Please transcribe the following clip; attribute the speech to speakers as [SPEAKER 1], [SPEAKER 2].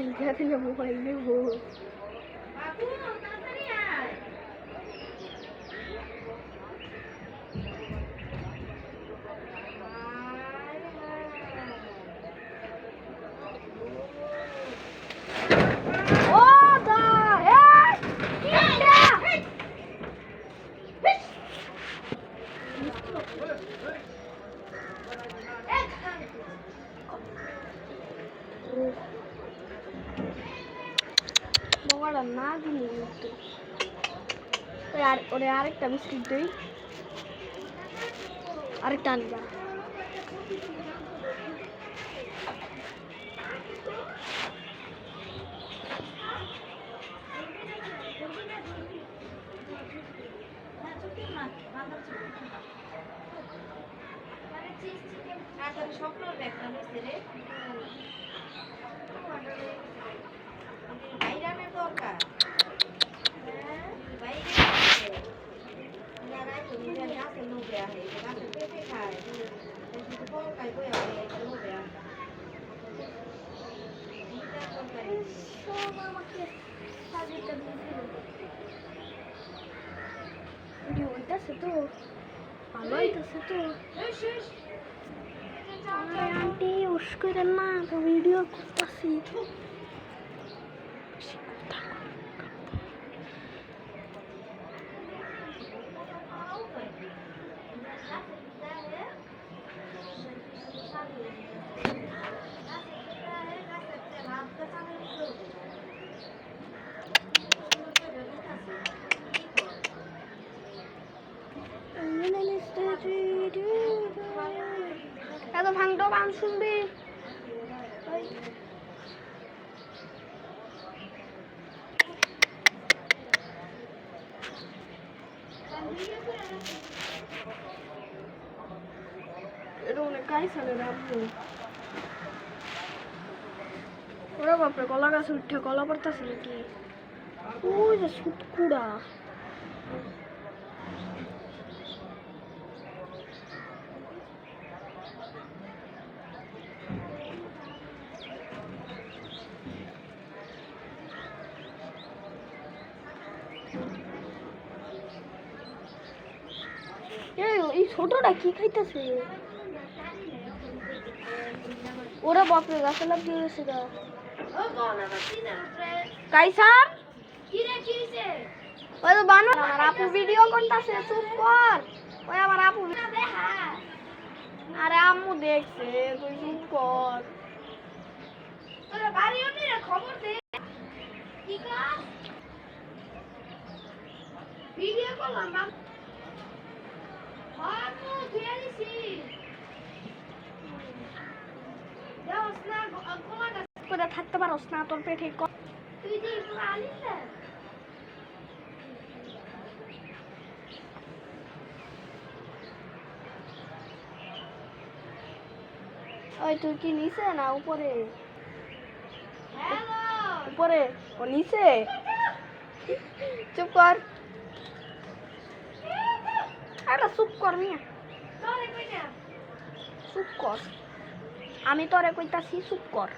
[SPEAKER 1] Mobile দিলে mobile নেব
[SPEAKER 2] বাবু তাড়াতাড়ি
[SPEAKER 1] বগাটা না দিলে আর ওরে আরেকটা বিস্কিট দিই। আরেকটা আনবা।
[SPEAKER 2] স্বপ্নর ব্যাগটা রে? sem nublar, se gasta perfeita. Se tu coloca e põe a pé, não nublar. Só mama a
[SPEAKER 1] minha também. Eu ainda se tu. Falou a minha tu. Ai, Deus, que nada, o eu é assim. এত ভাঙটো গান শুনবি? এটা অনেক কাইসালে রাখব ওরা বাপরে কলা গাছ উঠে কলা পড়তেছে নাকি? ওই যে সুটকুড়া। এই ছোটটা কি খাইতেছে? ওরা বাপরে, গাছে লাভ দিয়ে গেছে গা। কাইসার? ওই তো বানো আমার আপু ভিডিও করতেছে, চুপ কর। ওই আমার আপু। আরে আম্মু দেখছে, তুই চুপ কর।
[SPEAKER 2] খবর দে কি কাজ ভিডিও করলাম
[SPEAKER 1] করে থাকতে পারোস না তোর পেটে
[SPEAKER 2] তুই পুরো
[SPEAKER 1] ওই তুই কি নিচে না উপরে? উপরে? ও নিচে? চুপ কর। আরে চুপ কর মিয়া। চুপ কর। আমি তোরে কইতাছি চুপ কর।